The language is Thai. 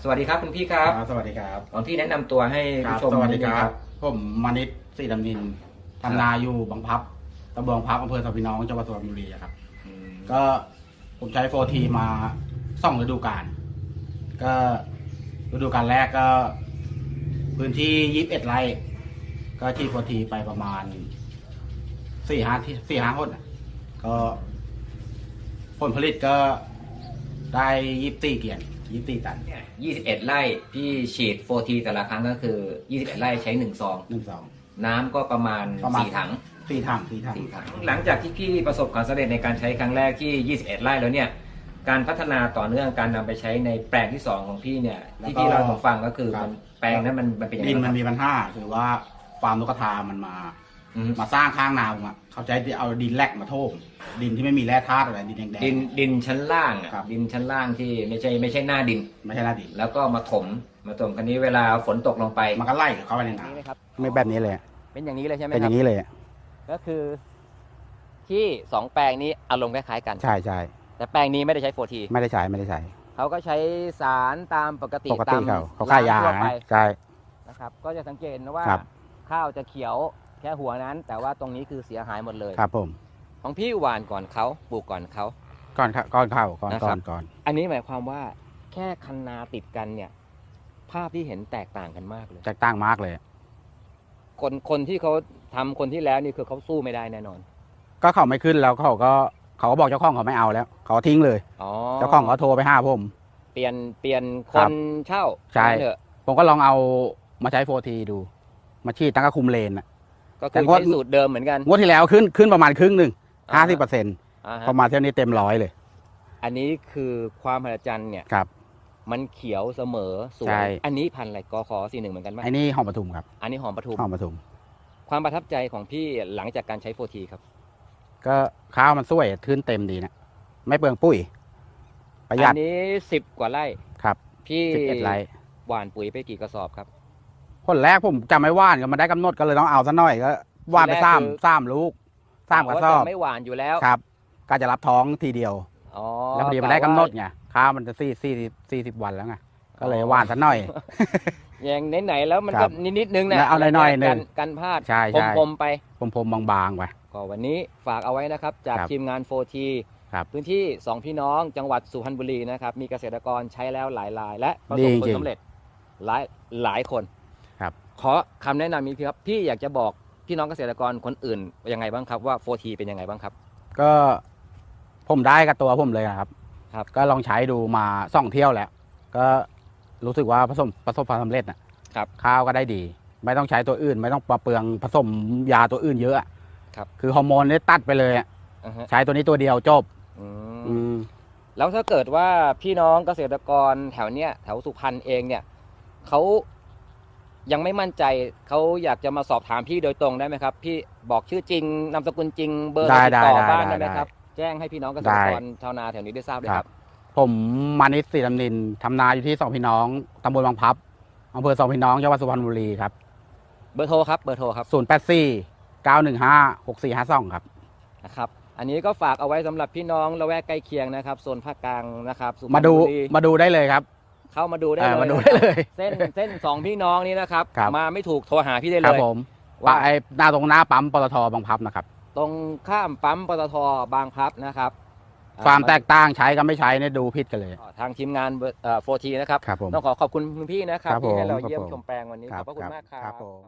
สวัสดีครับคุณพี่ครับครับสวัสดีครับขอพี่แนะนำตัวให้ครัผู้บชมสวัสนิดีดนึงคครัรับบผมมานิดสีดำนินทำนาอยู่บางพลับตำบลบางพลับอำเภอสองพี่น้องจังหวัดสุพรรณบุรีครับอืมก็ผมใช้โฟทีมาสองฤดูกาลก็ฤดูกาลแรกก็ พื้นที่ยี่สิบเอ็ดไร่ก็ที่โฟทีไปประมาณสี่ห้าที่สี่ห้าคนน่ะก็ ผลผลิตก็ได้ยี่สิบสี่เกียน ยี่สิบสี่ตัน21 ไร่พี่ฉีดโฟทีแต่ละครั้งก็คือ 21 ไร่ใช้1ซอง หนึ่งสอง น้ำก็ประมาณ ประมาณ 4 ถังสี่ถังสี่ถัง4ถัง หลังจากที่พี่ประสบความสำเร็จในการใช้ครั้งแรกที่ 21 ไร่แล้วเนี่ย การพัฒนาต่อเนื่องการนำไปใช้ในแปลงที่ 2 ของพี่เนี่ยที่พี่เล่าให้ผมฟังก็คือมันแปลงนั้นมันมันเป็นยังไงดินบ้างคมัรันบมีปัญหาคือว่าฟาร์มนกกระทามันมาอื มมาสร้างข้างนาผมอะเขาใช้เอาดินแลกมาโถมดินที่ไม่มีแร่ธาตุอะไรดินแดงดินดินชั้นล่างอะครับ ดินชั้นล่างที่ไม่ใช่ไม่ใช่หน้าดินๆไม่ใช่หน้าดินแล้วก็มาถมมาถมคันนี้เวลาฝนตกลงไป มันก็ไล่เข้าไปในนา นี่ไหมครับไม่แบบนี้เลยเป็นอย่างนี้เลยใช่ไหมเป็นคอรับย่างนี้เลยก็คือ ที่สองแปลงนี้อารมณ์คล้ายๆกัน ใช่ใช่แต่แปลงนี้ไม่ได้ใช้โฟทีไม่ได้ใช้ไม่ได้ใช้เขาก็ใช้สารตามปกติปกติตามเขาเขาค่ายยาร้นทั่วไปนะใช่ นะครับ ก็จะสังเกตนะว่า ครับ ข้าวจะเขียว แค่หัวนั้น แต่ว่าตรงนี้คือเสียหายหมดเลย ครับผม ของพี่หวานก่อนเขาปลูกก่อนเขา ก่อนเข้าก่อนเข้าก่อนนะคก่รัอบ นก่อน อันนี้หมายความว่าแค่คันนาติดกันเนี่ย ภาพที่เห็นแตกต่างกันมากเลยแตกต่างมากเลย คนคนที่เขาทำคนที่แล้วนี่คือเขาสู้ไม่ได้แน่นอนก็เขาไม่ขึ้นแล้วเขาก็เขาก็บอกเจ้าของเขาไม่เอาแล้ว เขาทิ้งเลย อ๋อเจ้าของเขาโทรไปหาผม เปลี่ยนเปลี่ยนคครับนเช่าใช่ ว่างั้นเถอะผมก็ลองเอามาใช้โฟทีดู มาฉีดตั้งแต่คุมเลนน่ะ ก็แต่คือว่าใช้สูตรเดิมเหมือนกัน งวดที่แล้วขึ้นขึ้นประมาณครึ่งหนึ่งอ่าห้าฮะสิบเปอร์เซ็นต์อ่าฮะพอมาเท่านี้เต็มร้อยเลยอันนี้คือความมหัศจรรย์เนี่ยครับ มันเขียวเสมอสวใช่ ยอันนี้พันธุ์อะไรกขอสี่หนึ่งเหมือนกันไหมไอ้นี่หอมปทุมครับอันนี้หอมปทุม หอมปทุม ความประทับใจของพี่หลังจากการใช้โฟทีครับ ก็ข้าวมันสวยขึ้นเต็มดีนะไม่เปลืองปุ๋ย ประหยัดอันนี้สิบกว่าไร่ ครับพี่สิบเอ็ดไร่หว่านปุ๋ยไปกี่กระสอบครับ คนแรกผมจำไม่ว่านก็มาได้กำหนดก็เลยต้องเอาซะหน่อยก็ว่านไปทีแรกสามคือสามลูกสามกระสอบว่าจไม่หวานอยู่แล้วครับก็จะรับท้องทีเดียว อ๋อแล้วพอดีมันได้กำหนดไงข้าวมันจะสี่สี่สี่สิบวันแล้วไงก็เลยว่านซะหน่อย อย่างไหนๆแล้วมันคก็รับนิดๆนึงนะแล้วเอาหน่อยๆหนึ่งกันกันพลาดใช่ใช่พรมๆไป ผมผมๆบางๆไป ก็วันนี้ฝากเอาไว้นะครับจากครับทีมงาน 4T ครับพื้นที่ 2 พี่น้องจังหวัดสุพรรณบุรีนะครับ มีเกษตรกรใช้แล้วหลายราย และประสบผลดีจริงสำเร็จหลายหลายคน ครับ ขอคำแนะนำนี้ครับ พี่อยากจะบอกพี่น้องเกษตรกรคนอื่นยังไงบ้างครับว่า 4T เป็นยังไงบ้างครับ ก็ผมได้กับตัวผมเลยนะครับ ครับ ก็ลองใช้ดูมาสองเที่ยวแล้ว ก็รู้สึกว่าผสมประสบความสำเร็จนะครับ ข้าวก็ได้ดี ไม่ต้องใช้ตัวอื่น ไม่ต้องปะเปลืองผสมยาตัวอื่นเยอะอะครับ คือฮอร์โมนนี่ตัดไปเลยอะอ่าฮะใช้ตัวนี้ตัวเดียวจบ อืม อืม แล้วถ้าเกิดว่าพี่น้องเกษตรกรแถวเนี้ยแถวสุพรรณเองเนี่ยเขา ยังไม่มั่นใจเขาอยากจะมาสอบถามพี่โดยตรงได้ไหมครับ พี่บอกชื่อจริงนามสกุลจริงเบอร์ได้ติดต่อได้บ้านได้ได้ไหมได้ครับ แจ้งให้พี่น้องเกษตรกรชาวนาแถวนี้ได้ทราบด้วยครับ ผมมานิดสีดำนินทำนาอยู่ที่สองพี่น้องตำบลบางพลับอำเภอสองพี่น้องจังหวัดสุพรรณบุรีครับเบอร์โทรครับเบอร์โทรครับศูนย์แปดสี่เก้าหนึ่งห้าหกสี่ห้าสองครับ นะครับ อันนี้ก็ฝากเอาไว้สำหรับพี่น้องละแวกใกล้เคียงนะครับโซนภาคกลางนะครับสุพรรณมาดูบุรีมาดูได้เลยครับ เข้ามาดูได้เอเลอยมาดูได้เลย เส้นเส้นสองพี่น้องนี้นะครับ ครับ มาไม่ถูกโทรหาพี่ได้คเลรับย ผมว่าไอ้หน้าตรงหน้าปั๊มปตทบางพลับนะครับ ตรงข้ามปั๊มปตทบางพลับนะครับความอ่แตกต่างใช้กับไม่ใช้เนี่ยดูผิดกันเลย ทางทีมงานโฟทีนะครับ ครับผม ต้องขอขอบคุณคุณพี่นะครับ ครับที่ให้ผมเราครับเยี่ยมผม ชมแปลงวันนี้ ขอบพระคุณมากครับครับผม